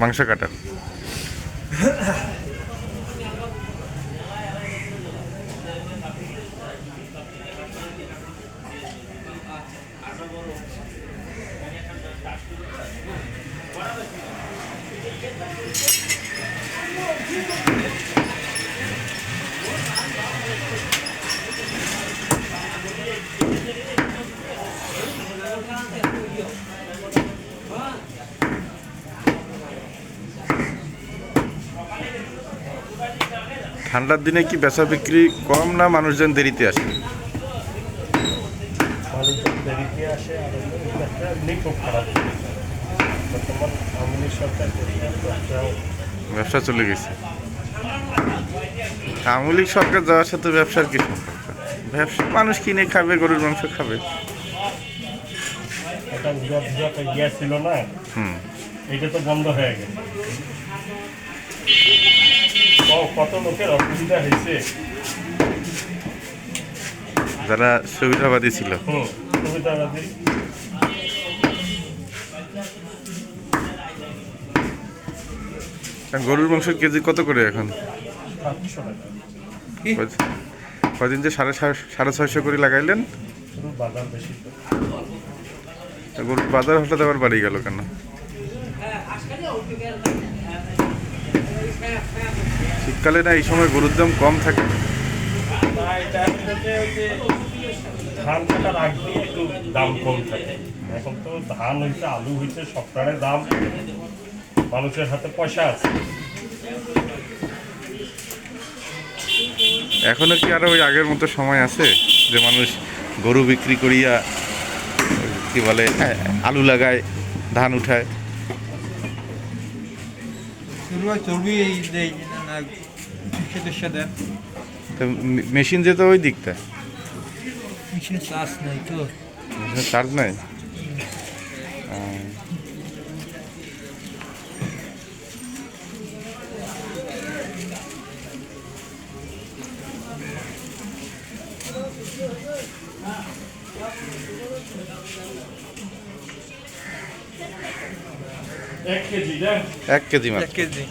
মাংস কাটার ঠান্ডার দিনে কি বেচা বিক্রি কম না মানুষজন দেরিতে আসে? মানুষজন দেরিতে ব্যবসা চলে গেছে। আওয়ামী লীগ সরকার যাওয়ার সাথে ব্যবসার কি সম্পর্ক? ব্যবসা মানুষ কিনে খাবে গরুর মাংস খাবে। ইয়ে ছিল না হুম। এটা তো বন্ধ হয়ে গেছে। কত লোকের অসুবিধা হয়েছে? যারা সুবিধাবাদী ছিল। সুবিধাবাদী। গরুর মাংসের কেজি কত করে এখন? কয়দিন যে সাড়ে সাড়ে ছয়শো করে লাগাইলেন? শুধু বাজার বেশি তো। তা গরুর বাজার হঠাৎ আবার বাড়ি গেল কেন? শীতকালে না এই সময় গরুর দাম কম থাকে। ধান কাটার আগ একটু দাম কম থাকে। এখন তো ধান হয়েছে আলু হয়েছে সবটারে দাম। মানুষের হাতে পয়সা আছে। এখনও কি আরও ওই আগের মতো সময় আছে যে মানুষ গরু বিক্রি করিয়া কি বলে আলু লাগায় ধান উঠায়? চলবে চর্বি এই দেয় না সদস্য দেন তো মে- মেশিন যেত ওই দিকটা মেশিনে চার্জ নাই তো চার্জ নাই আহ, এক কেজি দেন। এক কেজি এক কেজি।